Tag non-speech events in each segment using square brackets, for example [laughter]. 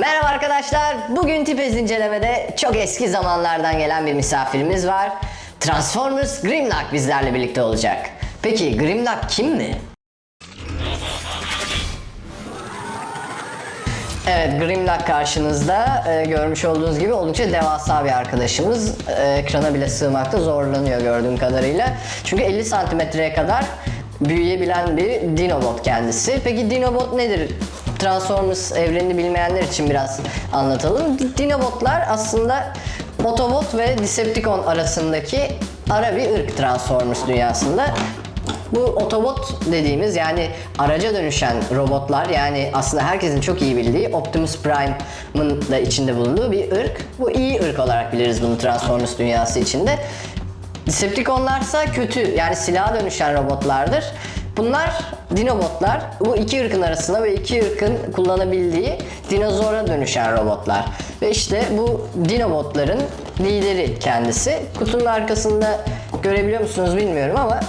Merhaba arkadaşlar. Bugün Tipez incelemede çok eski zamanlardan gelen bir misafirimiz var. Transformers Grimlock bizlerle birlikte olacak. Peki Grimlock kim mi? Evet Grimlock karşınızda Ee, görmüş olduğunuz gibi oldukça devasa bir arkadaşımız. Ee, ekrana bile sığmakta zorlanıyor gördüğüm kadarıyla. Çünkü 50 santimetreye kadar büyüyebilen bir Dinobot kendisi. Peki Dinobot nedir? Transformers evrenini bilmeyenler için biraz anlatalım. Dinobotlar aslında Autobot ve Decepticon arasındaki ara bir ırk Transformers dünyasında. Bu Autobot dediğimiz yani araca dönüşen robotlar yani aslında herkesin çok iyi bildiği Optimus Prime'ın da içinde bulunduğu bir ırk. Bu iyi ırk olarak biliriz bunu Transformers dünyası içinde. Decepticonlarsa kötü yani silaha dönüşen robotlardır. Bunlar Dinobotlar. Bu iki ırkın arasında ve iki ırkın kullanabildiği dinozora dönüşen robotlar. Ve işte bu Dinobotların lideri kendisi. Kutunun arkasında görebiliyor musunuz bilmiyorum ama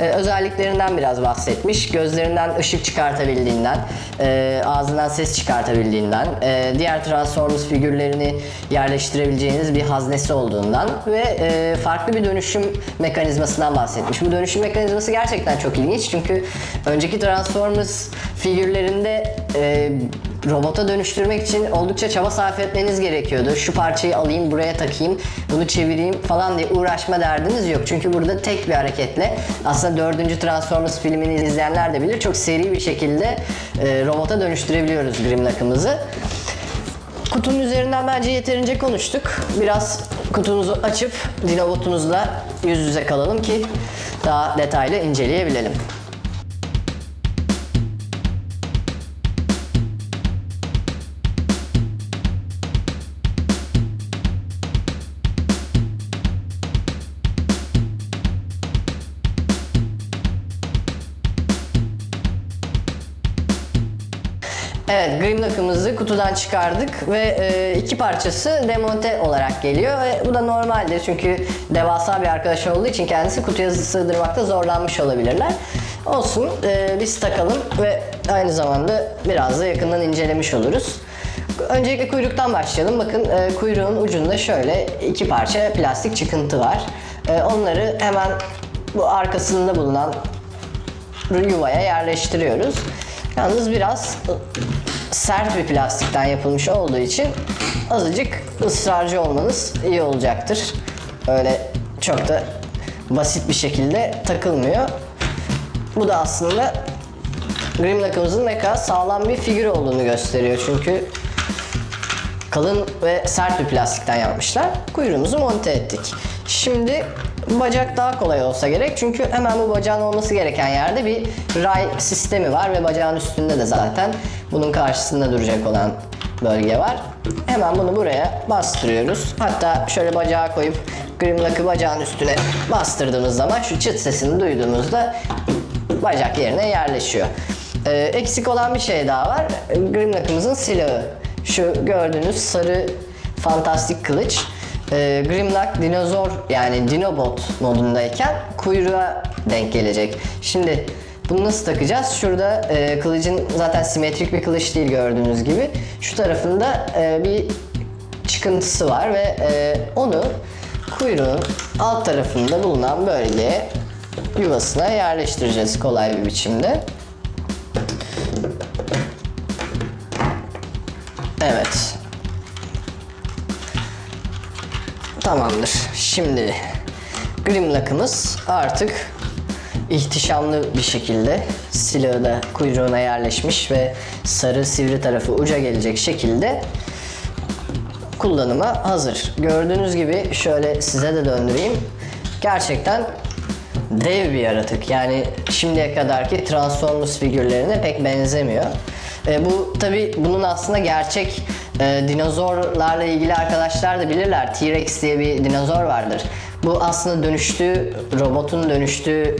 e, özelliklerinden biraz bahsetmiş. Gözlerinden ışık çıkartabildiğinden, e, ağzından ses çıkartabildiğinden, e, diğer Transformers figürlerini yerleştirebileceğiniz bir haznesi olduğundan ve e, farklı bir dönüşüm mekanizmasından bahsetmiş. Bu dönüşüm mekanizması gerçekten çok ilginç çünkü önceki Transformers figürlerinde robota dönüştürmek için oldukça çaba sarf etmeniz gerekiyordu. Şu parçayı alayım, buraya takayım, bunu çevireyim falan diye uğraşma derdiniz yok. Çünkü burada tek bir hareketle aslında dördüncü Transformers filmini izleyenler de bilir. Çok seri bir şekilde e, robota dönüştürebiliyoruz Grimlock'ımızı. Kutunun üzerinden bence yeterince konuştuk. Biraz kutunuzu açıp Dinobotunuzla yüz yüze kalalım ki daha detaylı inceleyebilelim. Evet, Grimlock'ımızı kutudan çıkardık ve e, iki parçası demonte olarak geliyor ve bu da normaldir çünkü devasa bir arkadaş olduğu için kendisi kutuya sığdırmakta zorlanmış olabilirler. Olsun, e, biz takalım ve aynı zamanda biraz da yakından incelemiş oluruz. Öncelikle kuyruktan başlayalım. Bakın e, kuyruğun ucunda şöyle iki parça plastik çıkıntı var. E, onları hemen bu arkasında bulunan yuvaya yerleştiriyoruz. Yalnız biraz sert bir plastikten yapılmış olduğu için azıcık ısrarcı olmanız iyi olacaktır. Öyle çok da basit bir şekilde takılmıyor. Bu da aslında Grimlock'ımızın ne kadar sağlam bir figür olduğunu gösteriyor çünkü kalın ve sert bir plastikten yapmışlar. Kuyruğumuzu monte ettik. Şimdi bacak daha kolay olsa gerek çünkü hemen bu bacağın olması gereken yerde bir ray sistemi var ve bacağın üstünde de zaten bunun karşısında duracak olan bölge var. Hemen bunu buraya bastırıyoruz. Hatta şöyle bacağı koyup Grimlock'ı bacağın üstüne bastırdığımız zaman şu çıt sesini duyduğunuzda bacak yerine yerleşiyor. Ee, eksik olan bir şey daha var. Grimlock'ımızın silahı. Şu gördüğünüz sarı fantastik kılıç. Ee, Grimlock dinozor yani Dinobot modundayken kuyruğa denk gelecek. Şimdi bunu nasıl takacağız? Şurada e, kılıcın zaten simetrik bir kılıç değil gördüğünüz gibi. Şu tarafında e, bir çıkıntısı var ve e, onu kuyruğun alt tarafında bulunan bölgeye yuvasına yerleştireceğiz kolay bir biçimde. Evet. Tamamdır. Şimdi Grimlock'ımız artık ihtişamlı bir şekilde silahı da kuyruğuna yerleşmiş ve sarı sivri tarafı uca gelecek şekilde kullanıma hazır. Gördüğünüz gibi şöyle size de döndüreyim. Gerçekten dev bir yaratık. Yani şimdiye kadarki Transformers figürlerine pek benzemiyor. E, bu tabi bunun aslında gerçek e, dinozorlarla ilgili arkadaşlar da bilirler. T-Rex diye bir dinozor vardır. Bu aslında dönüştüğü, robotun dönüştüğü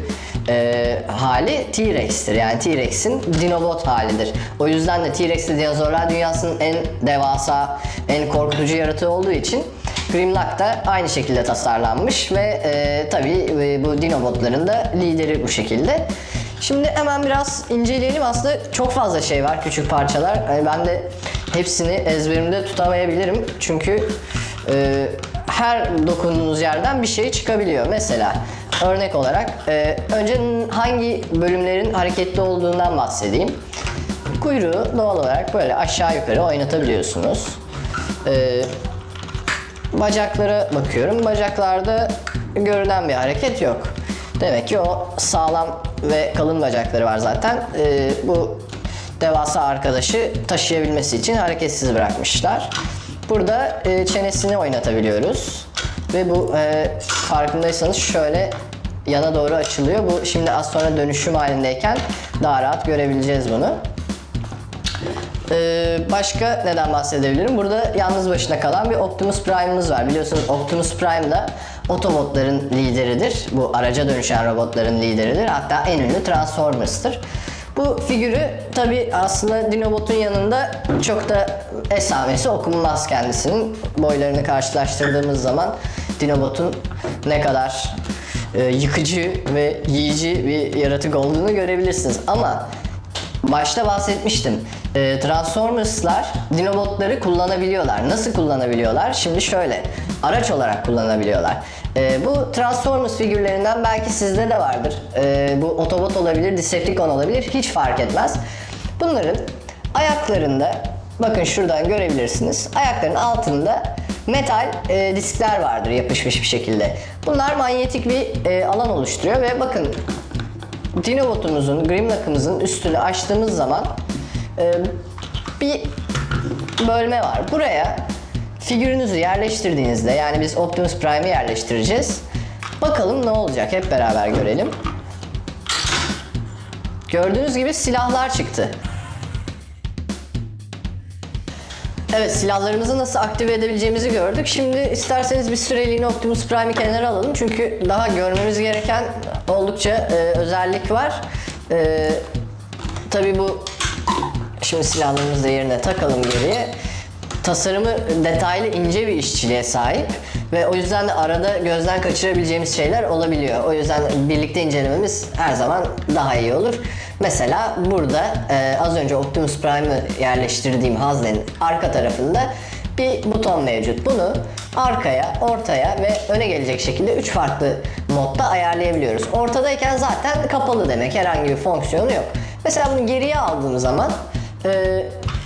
e, hali T-Rex'tir. Yani T-Rex'in dinobot halidir. O yüzden de T-Rex'li dinozorlar dünyasının en devasa, en korkutucu yaratığı olduğu için Grimlock da aynı şekilde tasarlanmış ve e, tabii e, bu Dinobotların da lideri bu şekilde. Şimdi hemen biraz inceleyelim. Aslında çok fazla şey var, küçük parçalar. Yani ben de hepsini ezberimde tutamayabilirim. Çünkü e, her dokunduğunuz yerden bir şey çıkabiliyor. Mesela örnek olarak e, önce hangi bölümlerin hareketli olduğundan bahsedeyim. Kuyruğu doğal olarak böyle aşağı yukarı oynatabiliyorsunuz. E, bacaklara bakıyorum. Bacaklarda görünen bir hareket yok. Demek ki o sağlam ve kalın bacakları var zaten. Ee, bu devasa arkadaşı taşıyabilmesi için hareketsiz bırakmışlar. Burada e, çenesini oynatabiliyoruz. Ve bu e, farkındaysanız şöyle yana doğru açılıyor. Bu şimdi az sonra dönüşüm halindeyken daha rahat görebileceğiz bunu. Ee, başka neden bahsedebilirim? Burada yalnız başına kalan bir Optimus Prime'ımız var. Biliyorsunuz Optimus Prime da Autobotların lideridir. Bu araca dönüşen robotların lideridir. Hatta en ünlü Transformers'tır. Bu figürü tabi aslında Dinobot'un yanında çok da esamesi okunmaz kendisinin. Boylarını karşılaştırdığımız zaman Dinobot'un ne kadar e, yıkıcı ve yiyici bir yaratık olduğunu görebilirsiniz. Ama Başta bahsetmiştim. Ee, Transformers'lar Dinobotları kullanabiliyorlar. Nasıl kullanabiliyorlar? Şimdi şöyle. Araç olarak kullanabiliyorlar. Ee, bu Transformers figürlerinden belki sizde de vardır. Ee, bu Autobot olabilir, Decepticon olabilir. Hiç fark etmez. Bunların ayaklarında bakın şuradan görebilirsiniz. Ayaklarının altında metal e, diskler vardır yapışmış bir şekilde. Bunlar manyetik bir e, alan oluşturuyor ve bakın Dinobotumuzun, Grimlock'ımızın üstünü açtığımız zaman e, bir bölme var. Buraya figürünüzü yerleştirdiğinizde yani biz Optimus Prime'i yerleştireceğiz. Bakalım ne olacak hep beraber görelim. Gördüğünüz gibi silahlar çıktı. Evet silahlarımızı nasıl aktive edebileceğimizi gördük. Şimdi isterseniz bir süreliğine Optimus Prime'i kenara alalım. Çünkü daha görmemiz gereken oldukça e, özellik var. E, Tabi bu şimdi silahlarımızı da yerine takalım geriye. Tasarımı detaylı ince bir işçiliğe sahip ve o yüzden de arada gözden kaçırabileceğimiz şeyler olabiliyor. O yüzden birlikte incelememiz her zaman daha iyi olur. Mesela burada e, az önce Optimus Prime'ı yerleştirdiğim haznenin arka tarafında bir buton mevcut. Bunu arkaya, ortaya ve öne gelecek şekilde 3 farklı modda ayarlayabiliyoruz. Ortadayken zaten kapalı demek. Herhangi bir fonksiyonu yok. Mesela bunu geriye aldığım zaman e,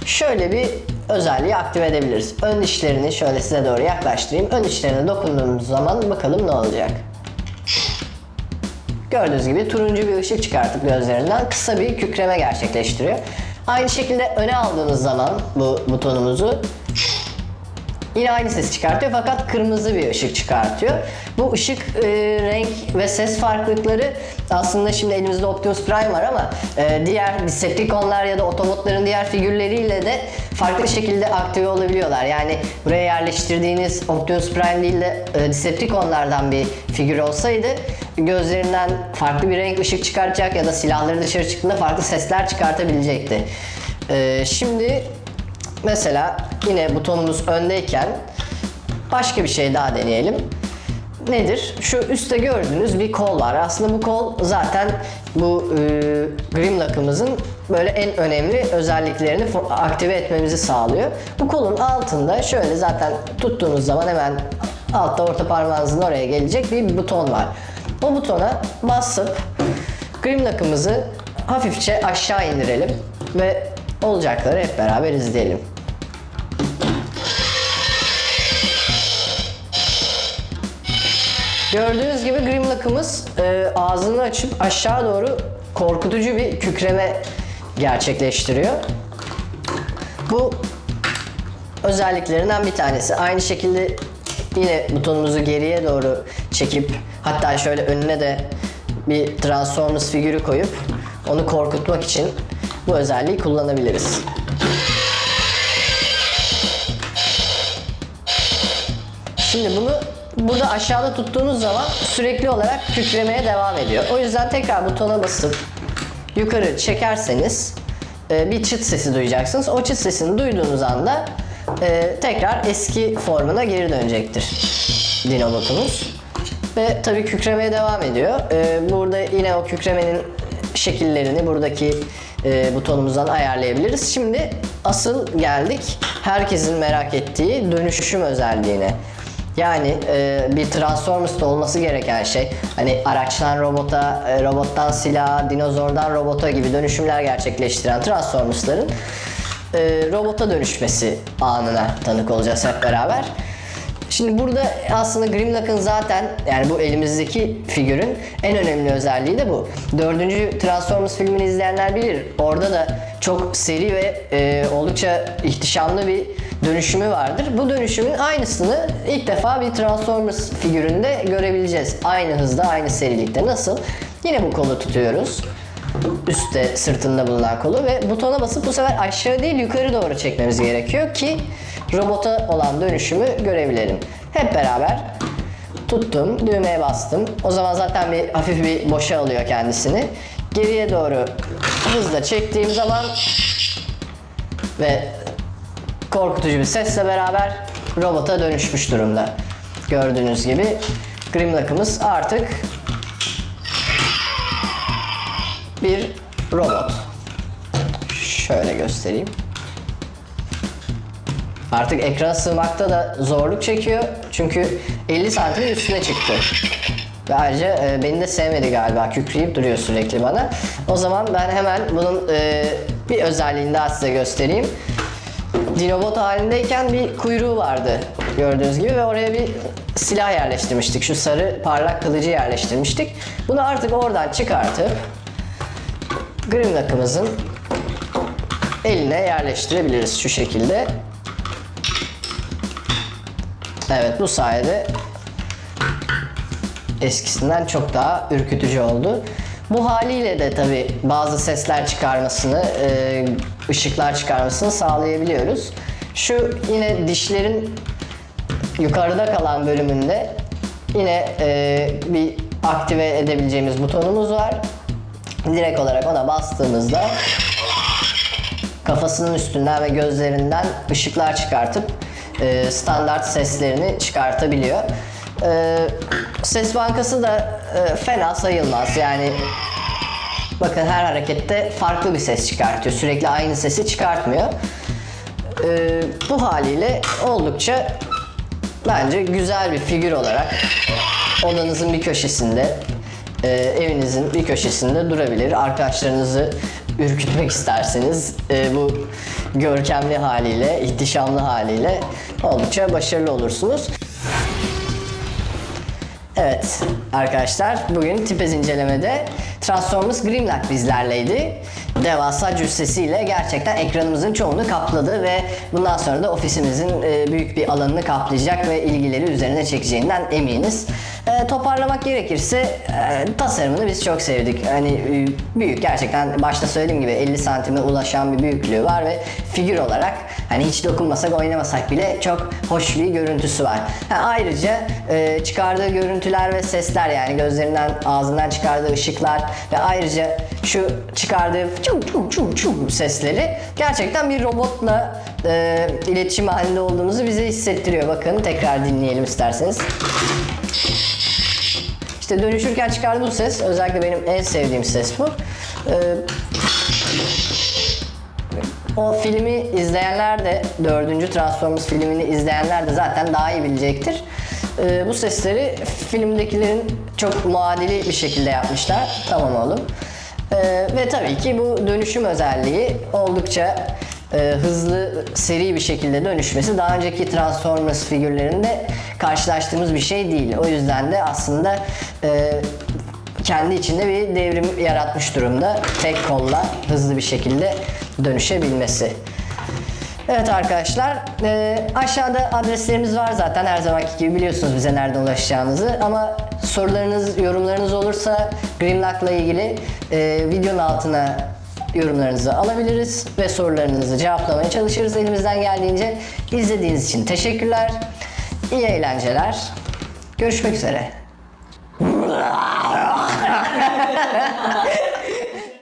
şöyle bir özelliği aktive edebiliriz. Ön dişlerini şöyle size doğru yaklaştırayım. Ön dişlerine dokunduğumuz zaman bakalım ne olacak. Gördüğünüz gibi turuncu bir ışık çıkartıp gözlerinden kısa bir kükreme gerçekleştiriyor. Aynı şekilde öne aldığınız zaman bu butonumuzu Yine aynı ses çıkartıyor fakat kırmızı bir ışık çıkartıyor. Bu ışık e, renk ve ses farklılıkları aslında şimdi elimizde Optimus Prime var ama e, diğer Decepticonlar ya da Autobotların diğer figürleriyle de farklı şekilde aktive olabiliyorlar. Yani buraya yerleştirdiğiniz Optimus Prime değil de e, Decepticonlardan bir figür olsaydı gözlerinden farklı bir renk ışık çıkartacak ya da silahları dışarı çıktığında farklı sesler çıkartabilecekti. E, şimdi Mesela yine butonumuz öndeyken başka bir şey daha deneyelim. Nedir? Şu üstte gördüğünüz bir kol var. Aslında bu kol zaten bu e, Grimlock'ımızın böyle en önemli özelliklerini aktive etmemizi sağlıyor. Bu kolun altında şöyle zaten tuttuğunuz zaman hemen altta orta parmağınızın oraya gelecek bir buton var. O butona basıp Grimlock'ımızı hafifçe aşağı indirelim ve olacakları hep beraber izleyelim. Gördüğünüz gibi Grimlock'ımız e, ağzını açıp aşağı doğru korkutucu bir kükreme gerçekleştiriyor. Bu özelliklerinden bir tanesi. Aynı şekilde yine butonumuzu geriye doğru çekip hatta şöyle önüne de bir Transformers figürü koyup onu korkutmak için bu özelliği kullanabiliriz. Şimdi bunu burada aşağıda tuttuğunuz zaman sürekli olarak kükremeye devam ediyor. O yüzden tekrar butona basıp yukarı çekerseniz e, bir çıt sesi duyacaksınız. O çıt sesini duyduğunuz anda e, tekrar eski formuna geri dönecektir dinobotumuz. Ve tabii kükremeye devam ediyor. E, burada yine o kükremenin şekillerini buradaki e, butonumuzdan ayarlayabiliriz. Şimdi asıl geldik herkesin merak ettiği dönüşüm özelliğine. Yani e, bir Transformers'ta olması gereken şey hani araçtan robota, e, robottan silaha, dinozordan robota gibi dönüşümler gerçekleştiren Transformers'ların e, robota dönüşmesi anına tanık olacağız hep beraber. Şimdi burada aslında Grimlock'ın zaten yani bu elimizdeki figürün en önemli özelliği de bu. Dördüncü Transformers filmini izleyenler bilir. Orada da çok seri ve e, oldukça ihtişamlı bir dönüşümü vardır. Bu dönüşümün aynısını ilk defa bir Transformers figüründe görebileceğiz. Aynı hızda, aynı serilikte. Nasıl? Yine bu kolu tutuyoruz. Üstte sırtında bulunan kolu ve butona basıp bu sefer aşağı değil yukarı doğru çekmemiz gerekiyor ki robota olan dönüşümü görebilelim. Hep beraber tuttum, düğmeye bastım. O zaman zaten bir hafif bir boşa alıyor kendisini. Geriye doğru hızla çektiğim zaman ve korkutucu bir sesle beraber robota dönüşmüş durumda. Gördüğünüz gibi Grimlock'ımız artık bir robot. Şöyle göstereyim. Artık ekran sığmakta da zorluk çekiyor. Çünkü 50 santimin üstüne çıktı. Ve ayrıca e, beni de sevmedi galiba. Kükreyip duruyor sürekli bana. O zaman ben hemen bunun e, bir özelliğini daha size göstereyim. Dinobot halindeyken bir kuyruğu vardı gördüğünüz gibi ve oraya bir silah yerleştirmiştik. Şu sarı parlak kılıcı yerleştirmiştik. Bunu artık oradan çıkartıp Grimlock'ımızın eline yerleştirebiliriz şu şekilde. Evet bu sayede eskisinden çok daha ürkütücü oldu. Bu haliyle de tabi bazı sesler çıkarmasını, e, ışıklar çıkarmasını sağlayabiliyoruz. Şu yine dişlerin yukarıda kalan bölümünde yine e, bir aktive edebileceğimiz butonumuz var. Direkt olarak ona bastığımızda kafasının üstünden ve gözlerinden ışıklar çıkartıp e, standart seslerini çıkartabiliyor. E, ses bankası da e, fena sayılmaz. Yani bakın her harekette farklı bir ses çıkartıyor. Sürekli aynı sesi çıkartmıyor. Bu haliyle oldukça bence güzel bir figür olarak odanızın bir köşesinde, evinizin bir köşesinde durabilir. Arkadaşlarınızı ürkütmek isterseniz bu görkemli haliyle, ihtişamlı haliyle oldukça başarılı olursunuz. Evet arkadaşlar bugün tipez incelemede Transformers Grimlock bizlerleydi. Devasa cüssesiyle gerçekten ekranımızın çoğunu kapladı ve bundan sonra da ofisimizin e, büyük bir alanını kaplayacak ve ilgileri üzerine çekeceğinden eminiz. E, toparlamak gerekirse e, tasarımını biz çok sevdik. Hani e, büyük gerçekten başta söylediğim gibi 50 santime ulaşan bir büyüklüğü var ve figür olarak hani hiç dokunmasak oynamasak bile çok hoş bir görüntüsü var. Ha, ayrıca e, çıkardığı görüntüler ve sesler yani gözlerinden ağzından çıkardığı ışıklar ve ayrıca şu çıkardığı çum çum çum çum sesleri gerçekten bir robotla e, iletişim halinde olduğumuzu bize hissettiriyor. Bakın tekrar dinleyelim isterseniz. İşte dönüşürken çıkardığı bu ses özellikle benim en sevdiğim ses bu. Ee, o filmi izleyenler de, dördüncü Transformers filmini izleyenler de zaten daha iyi bilecektir. Ee, bu sesleri filmdekilerin çok muadili bir şekilde yapmışlar. Tamam oğlum. Ee, ve tabii ki bu dönüşüm özelliği oldukça e, hızlı, seri bir şekilde dönüşmesi daha önceki Transformers figürlerinde karşılaştığımız bir şey değil. O yüzden de aslında e, kendi içinde bir devrim yaratmış durumda. Tek kolla hızlı bir şekilde dönüşebilmesi. Evet arkadaşlar e, aşağıda adreslerimiz var zaten her zamanki gibi biliyorsunuz bize nereden ulaşacağınızı ama sorularınız yorumlarınız olursa Grimlock'la ilgili e, videonun altına yorumlarınızı alabiliriz ve sorularınızı cevaplamaya çalışırız elimizden geldiğince. İzlediğiniz için teşekkürler. İyi eğlenceler. Görüşmek üzere. [laughs]